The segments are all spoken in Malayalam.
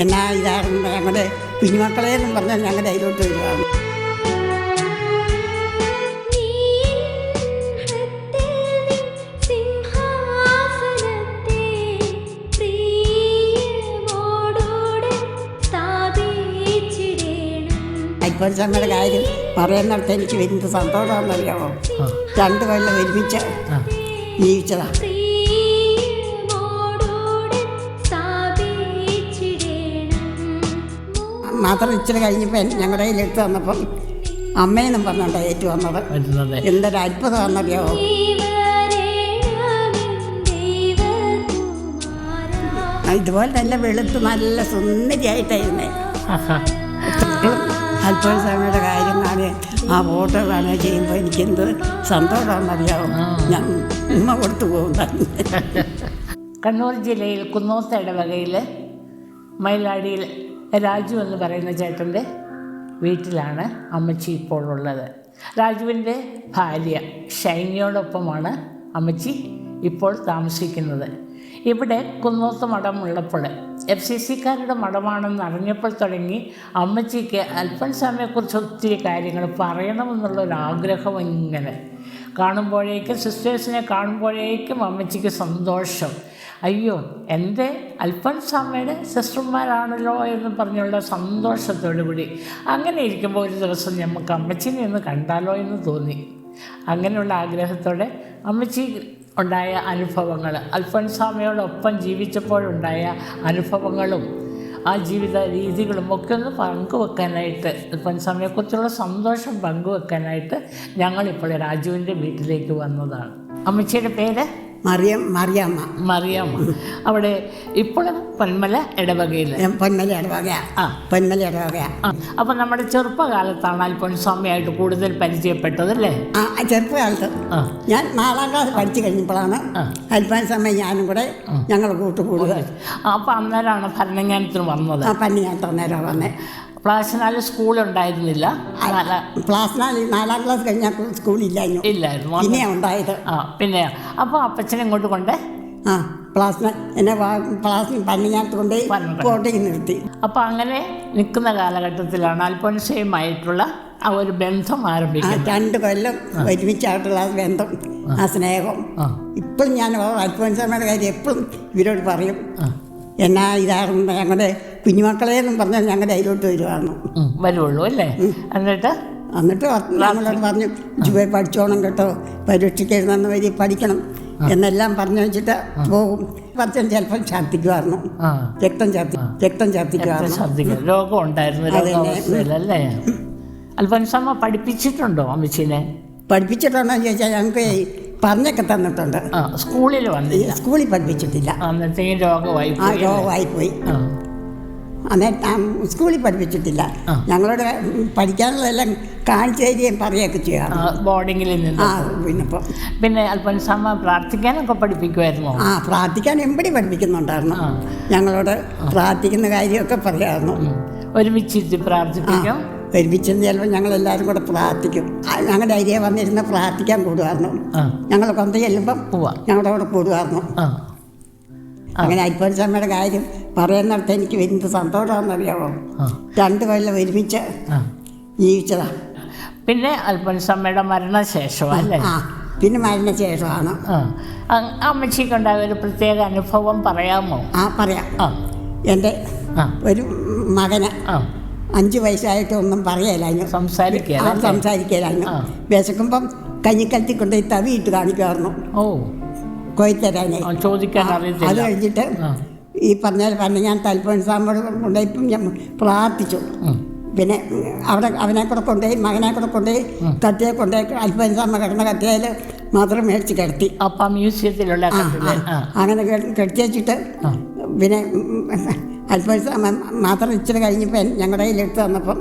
എന്നാ ഇതാകുമ്പോൾ ഞങ്ങളുടെ കുഞ്ഞുമക്കളെ എന്നും പറഞ്ഞാൽ ഞങ്ങളുടെ അതിലോട്ട് വരുവാണ്. ഞങ്ങളുടെ കാര്യം പറയുന്നിടത്ത് എനിക്ക് വലിയ സന്തോഷമാണെന്നറിയാമോ? രണ്ട് കൊല്ലം ഒരുമിച്ച് ജീവിച്ചതാ. മാത്രം ഇച്ചിരി കഴിഞ്ഞപ്പോൾ ഞങ്ങളുടെ കയ്യിൽ എടുത്ത് വന്നപ്പം അമ്മയെന്നും പറഞ്ഞോണ്ടോ ഏറ്റു വന്നത്. എന്തൊരു എന്തൊരു അത്ഭുതമാണെന്നറിയാമോ ഇതുപോലെ തന്നെ വെളുത്ത് നല്ല സുന്ദരിയായിട്ടായിരുന്നേ. അല്പസ്വാമിയുടെ കാര്യം കാണുക ആ ഫോട്ടോ കാണുക ചെയ്യുമ്പോൾ എനിക്കെന്ത് സന്തോഷമാണെന്നറിയാവും ഞാൻ ഉമ്മ കൊടുത്തു പോകും കണ്ണൂർ ജില്ലയിൽ കുന്നോത്ത് ഇടവകയിൽ മയിലാടിയിൽ രാജു എന്ന് പറയുന്ന ചേട്ടന്റെ വീട്ടിലാണ് അമ്മച്ചി ഇപ്പോൾ ഉള്ളത്. രാജുവിന്റെ ഭാര്യ ഷൈനിയോടൊപ്പമാണ് അമ്മച്ചി ഇപ്പോൾ താമസിക്കുന്നത്. ഇവിടെ കുന്നോത്ത് മഠം ഉള്ളപ്പോൾ എഫ് സി സിക്കാരുടെ മഠമാണെന്ന് അറിഞ്ഞപ്പോൾ തുടങ്ങി അമ്മച്ചിക്ക് അൽഫൻസാമിയെക്കുറിച്ച് ഒത്തിരി കാര്യങ്ങൾ പറയണമെന്നുള്ളൊരാഗ്രഹം ഇങ്ങനെ കാണുമ്പോഴേക്കും സിസ്റ്റേഴ്സിനെ കാണുമ്പോഴേക്കും അമ്മച്ചിക്ക് സന്തോഷം. അയ്യോ എന്റെ അൽഫൻസാമ്മയുടെ സിസ്റ്റർമാരാണല്ലോ എന്ന് പറഞ്ഞുള്ള സന്തോഷത്തോടു കൂടി. അങ്ങനെ ഇരിക്കുമ്പോൾ ഒരു ദിവസം നമുക്ക് അമ്മച്ചിനെ ഒന്ന് കണ്ടാലോ എന്ന് തോന്നി. അങ്ങനെയുള്ള ആഗ്രഹത്തോടെ അമ്മച്ചി ഉണ്ടായ അനുഭവങ്ങൾ അൽഫൻസാമയോടൊപ്പം ജീവിച്ചപ്പോഴുണ്ടായ അനുഭവങ്ങളും ആ ജീവിത രീതികളും ഒക്കെ ഒന്ന് പങ്കുവെക്കാനായിട്ട് അൽഫൻസാമയെക്കുറിച്ചുള്ള സന്തോഷം പങ്കുവെക്കാനായിട്ട് ഞങ്ങളിപ്പോൾ രാജുവിന്റെ വീട്ടിലേക്ക് വന്നതാണ്. അമ്മച്ചിയുടെ പേര്? മറിയം മറിയാമ്മ. മറിയാമ്മ. അവിടെ ഇപ്പോഴും പൊന്മല ഇടവകയിൽ ഞാൻ പൊന്മല ഇടവക ആ. പൊന്മല ഇടവക അപ്പം നമ്മുടെ ചെറുപ്പകാലത്താണ് അൽപ്പൊൻസ്വാമിയായിട്ട് കൂടുതൽ പരിചയപ്പെട്ടത് അല്ലേ? ആ ചെറുപ്പകാലത്ത്. ഞാൻ നാലാം ക്ലാസ് പഠിച്ചു കഴിഞ്ഞപ്പോഴാണ് അൽപ്പൊൻസ്വാമി ഞാനും കൂടെ ഞങ്ങൾ കൂട്ടുകൂടുക. അപ്പം അന്നേരമാണ് ഭരണങ്ങാനത്തിന് വന്നത്. ആ പന്നി ഞാൻ തന്നേരം വന്നേ. പ്ലാസിനാല് സ്കൂൾ ഉണ്ടായിരുന്നില്ല. പ്ലാസ്നാൽ നാലാം ക്ലാസ് കഴിഞ്ഞാൽ സ്കൂളില്ലായിരുന്നു. ഇല്ലായിരുന്നു പിന്നെ ഉണ്ടായത്. ആ പിന്നെ അപ്പോൾ അപ്പച്ചനെ ഇങ്ങോട്ട് കൊണ്ടേ ആ പ്ലാസ്ന എന്നെ പന്നിനകത്ത് കൊണ്ടുപോയി പന്ത്രണ്ട്. കോട്ടയിൽ നിർത്തി. അപ്പോൾ അങ്ങനെ നിൽക്കുന്ന കാലഘട്ടത്തിലാണ് അൽഫോൻസയുമായിട്ടുള്ള ആ ഒരു ബന്ധം ആരംഭിക്കുന്നത്. രണ്ട് കൊല്ലം ഒരുമിച്ചായിട്ടുള്ള ആ ബന്ധം ആ. സ്നേഹം. ഇപ്പോഴും ഞാൻ അൽഫോൻസമ്മയുടെ കാര്യം എപ്പോഴും ഇവരോട് പറയും. എന്നാ ഇതായിരുന്നു ഞങ്ങളുടെ കുഞ്ഞുമക്കളെ എന്നും പറഞ്ഞാൽ ഞങ്ങളുടെ അതിലോട്ട് വരുവാണ്. വരുള്ളൂ അല്ലേ? എന്നിട്ട്? എന്നിട്ട് നമ്മളോട് പറഞ്ഞു ജുബൈ പഠിച്ചോണം കേട്ടോ പരീക്ഷയ്ക്ക് എഴുതുന്ന വരി പഠിക്കണം. എന്നെല്ലാം പറഞ്ഞു വെച്ചിട്ട് പോകും. പച്ചൻ ചിലപ്പം ഛർദ്ദിക്കുമായിരുന്നു രക്തം ഛർദ്ദി രക്തം ഛർദ്ദിക്കുമായിരുന്നു രോഗം ഉണ്ടായിരുന്നു അൽഫൻസമ്മ പഠിപ്പിച്ചിട്ടുണ്ടോ അമ്മച്ചിനെ? പഠിപ്പിച്ചിട്ടുണ്ടോ എന്ന് ചോദിച്ചാൽ ഞങ്ങൾക്ക് പറഞ്ഞൊക്കെ തന്നിട്ടുണ്ട്. സ്കൂളിൽ വന്നില്ല. സ്കൂളിൽ പഠിപ്പിച്ചിട്ടില്ല. രോഗമായി ആ രോഗമായി പോയി ആ സ്കൂളിൽ പഠിപ്പിച്ചിട്ടില്ല. ഞങ്ങളോട് പഠിക്കാനുള്ളതെല്ലാം കാണിച്ചു തരികയും പറയുകയൊക്കെ ചെയ്യാം ബോർഡിങ്ങിൽ നിന്ന്. ആ പിന്നെ പിന്നെ അൽഫൻസമ്മ പ്രാർത്ഥിക്കാനൊക്കെ പഠിപ്പിക്കുമായിരുന്നു? ആ പ്രാർത്ഥിക്കാൻ എമ്പടി പഠിപ്പിക്കുന്നുണ്ടായിരുന്നു. ഞങ്ങളോട് പ്രാർത്ഥിക്കുന്ന കാര്യമൊക്കെ പറയായിരുന്നു. ഒരുമിച്ചിട്ട് ഒരുമിച്ചിരുത്തി പ്രാർത്ഥിപ്പിക്കും. ഒരുമിച്ചിരുന്ന് ചിലപ്പോൾ ഞങ്ങൾ എല്ലാവരും കൂടെ പ്രാർത്ഥിക്കും. ഞങ്ങളുടെ ഏരിയ വന്നിരുന്ന് പ്രാർത്ഥിക്കാൻ കൂടുമായിരുന്നു. ഞങ്ങൾ കൊന്ത ചെല്ലുമ്പം ഞങ്ങളുടെ കൂടെ കൂടുമായിരുന്നു. അങ്ങനെ അയ്യപ്പസ്വാമിയുടെ കാര്യം പറയുന്നിടത്ത് എനിക്ക് എന്ത് സന്തോഷമാണെന്നറിയാമോ രണ്ട് കൊല്ലം ഒരുമിച്ച് ജീവിച്ചതാ. പിന്നെ അൽപ്പൻസമ്മയുടെ മരണശേഷം അല്ലേ? പിന്നെ മരണശേഷമാണ്. അമ്മച്ചിക്കുണ്ടായ ഒരു പ്രത്യേക അനുഭവം പറയാമോ? ആ പറയാം. എന്റെ ഒരു മകന് അഞ്ചു വയസ്സായിട്ട് ഒന്നും പറയലായിരുന്നു സംസാരിക്കുക സംസാരിക്കലായിരുന്നു. വിശക്കുമ്പം കഞ്ഞിക്കലത്തിൽ കൊണ്ടുപോയി തവിയിട്ട് കാണിക്കുമായിരുന്നു ഓ. കൊയ്ത്തരാനായി ചോദിക്കാൻ അത് കഴിഞ്ഞിട്ട് ഈ പറഞ്ഞ പറഞ്ഞ ഞാൻ തൽപ്പൻ സാമ്പോട് കൊണ്ടുപോയി ഞാൻ പ്രാർത്ഥിച്ചു. പിന്നെ അവിടെ അവനെ കൂടെ കൊണ്ടുപോയി മകനെ കൂടെ കൊണ്ടുപോയി തട്ടിയെ കൊണ്ടുപോയി അൽപ്പൻ സാമ്പ കിടന്ന കത്തിയാൽ മാത്രം മേടിച്ച് കിടത്തി. അപ്പ മ്യൂസിയത്തിലുള്ള അങ്ങനെ കിടത്തി വെച്ചിട്ട് പിന്നെ അൽപ്പൻ മാത്രം ഇച്ചിരി കഴിഞ്ഞപ്പോൾ ഞങ്ങളുടെ കയ്യിലെടുത്ത് വന്നപ്പം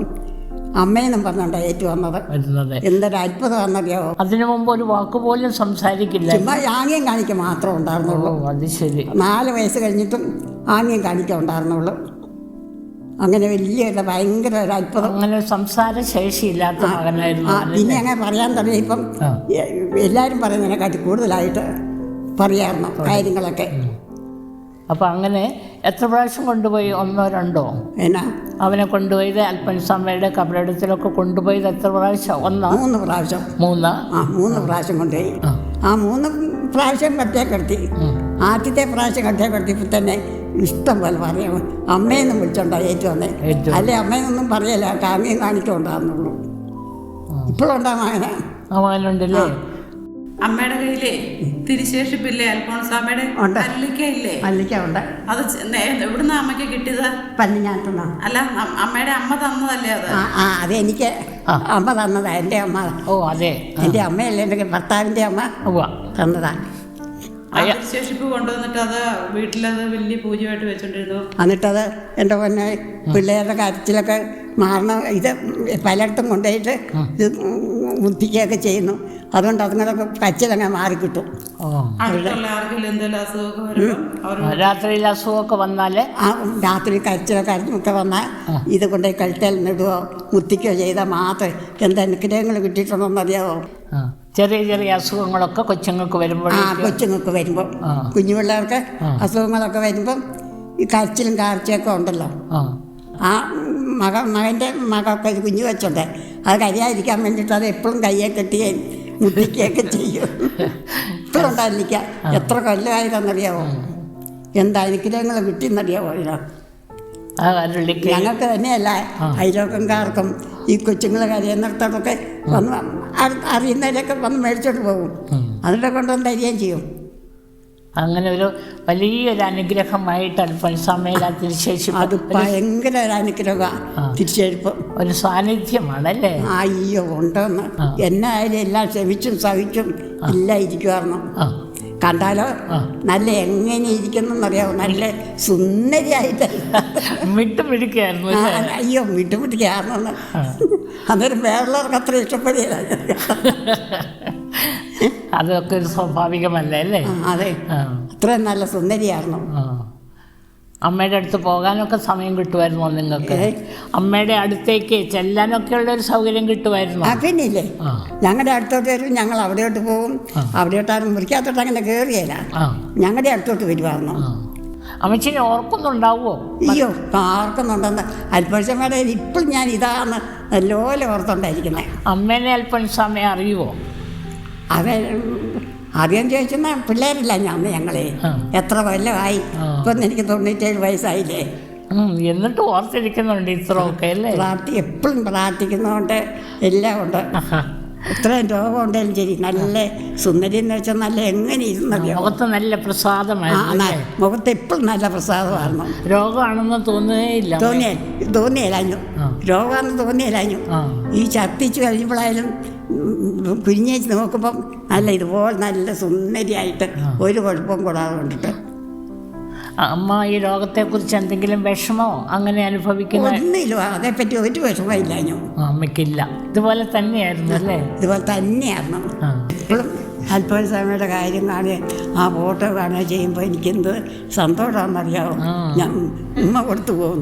അമ്മയെന്നും പറഞ്ഞോണ്ട ഏറ്റു വന്നത് വരുന്നത്. എന്തൊരു അത്ഭുതമാണെന്നറിയാവോ അതിനു മുമ്പ് ഒരു വാക്ക് പോലും സംസാരിക്കില്ല. ചുമ്മാ ആംഗ്യം കാണിക്ക മാത്രമേ ഓ ഉണ്ടായിരുന്നുള്ളൂ അത് ശരി. നാല് വയസ്സ് കഴിഞ്ഞിട്ടും ആംഗ്യം കാണിക്ക ഉണ്ടായിരുന്നുള്ളൂ. അങ്ങനെ വലിയ ഒരു ഭയങ്കര ഒരു അത്ഭുതം. അങ്ങനെ സംസാര ശേഷിയില്ലാത്ത മകനായിരുന്നു ആ പിന്നെ അങ്ങനെ പറയാൻ തുടങ്ങി. ഇപ്പം എ- എല്ലാവരും പറയുന്നതിനെക്കാട്ടി കൂടുതലായിട്ട് പറയായിരുന്നു കാര്യങ്ങളൊക്കെ. അപ്പൊ അങ്ങനെ എത്ര പ്രാവശ്യം കൊണ്ടുപോയി? ഒന്നോ രണ്ടോ? എന്നാ? അവനെ കൊണ്ടുപോയത് അൽപ്പൻസാമയുടെ കബറിടത്തിലൊക്കെ കൊണ്ടുപോയത് എത്ര പ്രാവശ്യം? ഒന്നോ? മൂന്ന് പ്രാവശ്യം. മൂന്ന്? ആ മൂന്ന് പ്രാവശ്യം കൊണ്ടുപോയി. ആ. ആ മൂന്ന് പ്രാവശ്യം കട്ടേ കിടത്തി. ആദ്യത്തെ പ്രാവശ്യം കട്ടേ കിടത്തിയപ്പോൾ തന്നെ ഇഷ്ടം പോലെ പറയാം. അമ്മയെന്നും വിളിച്ചോണ്ടാ ഏറ്റു വന്നേ. അല്ലെ അമ്മയെന്നൊന്നും പറയല്ല. കാമിയും കാണിച്ചോണ്ടാന്നുള്ളൂ. ഇപ്പോഴുണ്ടാ മകനെ? അവനുണ്ടല്ലേ അമ്മയുടെ കയ്യിലേ തിരിശേഷിപ്പില്ലേ അൽഫോൺസാമ്മയുടെ പല്ലിക്കയില്ലേ പല്ലിക്ക ഉണ്ട് അത് എവിടുന്ന അമ്മയ്ക്ക് കിട്ടിയത് പല്ലിഞ്ഞാത്തുന്ന അല്ല അമ്മയുടെ അമ്മ തന്നതല്ലേ അത് ആ അത് എനിക്ക് അമ്മ തന്നതാ എന്റെ അമ്മ ഓ അതെ എന്റെ അമ്മയല്ലേ എന്റെ ഭർത്താവിന്റെ അമ്മ ഓ തന്നതാ ആ തിരിശേഷിപ്പ് കൊണ്ടുവന്നിട്ട് അത് വീട്ടിലത് വലിയ പൂജയായിട്ട് വെച്ചോണ്ടിരുന്നു എന്നിട്ടത് എന്റെ പൊന്നെ പിള്ളേരുടെ കരച്ചിലൊക്കെ മാറണം ഇത് പലയിടത്തും കൊണ്ടുപോയിട്ട് ഇത് മുത്തിക്കുകയൊക്കെ ചെയ്യുന്നു അതുകൊണ്ട് അതുങ്ങളൊക്കെ കച്ചിലങ്ങ് മാറി കിട്ടും രാത്രിയിൽ അസുഖമൊക്കെ വന്നാൽ ആ രാത്രി കരച്ചിലൊക്കെ കരഞ്ഞൊക്കെ വന്നാൽ ഇത് കൊണ്ടുപോയി കഴുത്തേൽ നിടുകയോ മുത്തിക്കോ ചെയ്താൽ മാത്രമേ എന്താ അനുഗ്രഹങ്ങൾ കിട്ടിയിട്ടുണ്ടോന്നറിയാവോ? ചെറിയ ചെറിയ അസുഖങ്ങളൊക്കെ കൊച്ചുങ്ങൾക്ക് വരുമ്പോൾ ആ കൊച്ചുങ്ങൾക്ക് വരുമ്പോൾ. കുഞ്ഞു പിള്ളേർക്ക് അസുഖങ്ങളൊക്കെ വരുമ്പം ഈ കരച്ചിലും കാർച്ചയൊക്കെ ഉണ്ടല്ലോ. ആ. മക മകന്റെ മകൾക്ക് ഒരു കുഞ്ഞു വെച്ചുണ്ട്. അത് കരിയാതിരിക്കാൻ വേണ്ടിയിട്ട് അത് എപ്പോഴും കയ്യെ കെട്ടുകയും മുട്ടിക്കുകയൊക്കെ ചെയ്യും. ഇത്ര ഉണ്ടായിരിക്ക? എത്ര കൊല്ലമായതെന്നറിയാമോ എന്താ അനുഗ്രഹങ്ങൾ കിട്ടിയെന്നറിയാമോ ഇതിനോ ആ അരുളിക്ക് ഞങ്ങൾക്ക് തന്നെയല്ല അയലോക്കംകാർക്കും ഈ കൊച്ചുങ്ങളെ കരയുന്നിടത്തൊക്കെ വന്ന് അറി- അറിയുന്നവരൊക്കെ വന്ന് മേടിച്ചോണ്ട് പോകും. അതിനെ കൊണ്ടുവന്ന് തരികയും ചെയ്യും. അങ്ങനെ ഒരു വലിയൊരു അനുഗ്രഹമായിട്ട് പണിസമയത്തിന് ശേഷം അത് ഭയങ്കര ഒരു അനുഗ്രഹമാണ് തിരിച്ചെഴുപ്പ്. ഒരു സാന്നിധ്യമാണല്ലേ? അയ്യോ ഉണ്ടെന്ന്. എന്നായാലും എല്ലാം ക്ഷമിച്ചും സഹിച്ചും എല്ലാം ഇരിക്കുമായിരുന്നു കണ്ടാലോ? നല്ല എങ്ങനെ ഇരിക്കുന്നറിയാമോ നല്ല സുന്ദരിയായിട്ട്. അയ്യോ മിട്ടുപിടിക്കായിരുന്നു അന്നേരം വേറുള്ളവർക്ക് അത്ര ഇഷ്ടപ്പെടില്ല അതൊക്കെ ഒരു സ്വാഭാവികമല്ലേ അല്ലേ? അതെ. അത്രയും നല്ല സുന്ദരിയായിരുന്നു. അമ്മയുടെ അടുത്ത് പോകാനൊക്കെ സമയം കിട്ടുമായിരുന്നോ നിങ്ങൾക്ക്? അമ്മയുടെ അടുത്തേക്ക് ചെല്ലാനൊക്കെ ഉള്ള ഒരു സൗകര്യം കിട്ടുമായിരുന്നു? അതിനില്ലേ പിന്നില്ലേ. ഞങ്ങളുടെ അടുത്തോട്ട് വരും ഞങ്ങൾ അവിടെയോട്ട് പോകും. അവിടെയോട്ടാരും മുറിക്കകത്തോട്ട് അങ്ങനെ കയറിയല്ല ഞങ്ങളുടെ അടുത്തോട്ട് വരുമായിരുന്നു അമ്മച്ചിനെ ഓർക്കുന്നുണ്ടാവുമോ അയ്യോ ആർക്കുന്നുണ്ടെന്ന്. അൽപ്പക്ഷമയുടെ ഇപ്പോൾ ഞാൻ ഇതാണ് നല്ലോലെ ഓർത്തുണ്ടായിരിക്കുന്നത് അമ്മേനെ അല്പം സമയം അറിയുമോ അത് ആദ്യം ചോദിച്ചെന്ന പിള്ളേരില്ല ഞാൻ ഞങ്ങളെ. എത്ര കൊല്ലമായി? ഇപ്പൊ ഇപ്പം എനിക്ക് തൊണ്ണൂറ്റേഴ് വയസ്സായില്ലേ? എന്നിട്ട് ഓർത്തിരിക്കുന്നുണ്ട് ഇത്രയൊക്കെ അല്ലേ? പ്രാർത്ഥി എപ്പോഴും പ്രാർത്ഥിക്കുന്നതുകൊണ്ട് എല്ലാം ഉണ്ട് ഇത്രയും രോഗമുണ്ടെങ്കിലും ശരി. നല്ല സുന്ദരി എന്ന് വെച്ചാൽ നല്ല എങ്ങനെ ഇരുന്നറിയോ? മുഖത്ത് നല്ല പ്രസാദമായിരുന്നു ന- മുഖത്ത് എപ്പോഴും നല്ല പ്രസാദമായിരുന്നു. രോഗമാണെന്ന് തോന്നുകയില്ല തോന്നിയ തോന്നിയില്ലാഞ്ഞു. രോഗമാണെന്ന് തോന്നിയില്ലാഞ്ഞു ഈ ചത്തിച്ചു കഴിയുമ്പോഴായാലും കുഞ്ഞേച്ച് നോക്കുമ്പം നല്ല ഇതുപോലെ നല്ല സുന്ദരിയായിട്ട് ഒരു കുഴപ്പവും കൂടാതെ കൊണ്ടിട്ട് അമ്മ ഈ രോഗത്തെക്കുറിച്ച് എന്തെങ്കിലും വിഷമോ അങ്ങനെ അനുഭവിക്കുന്ന ഒന്നുമില്ല. അതേപ്പറ്റി ഒരു വിഷമമില്ലാഞ്ഞു അമ്മയ്ക്കില്ല. ഇതുപോലെ തന്നെയായിരുന്നു അല്ലേ? ഇതുപോലെ തന്നെയായിരുന്നു. ഇപ്പോഴും അൽഫോൻസാമയുടെ കാര്യം കാണുക ആ ഫോട്ടോ കാണുക ചെയ്യുമ്പോൾ എനിക്കെന്ത് സന്തോഷമാണെന്നറിയാമോ ആ. ഞാൻ ഉമ്മ കൊടുത്തു പോകും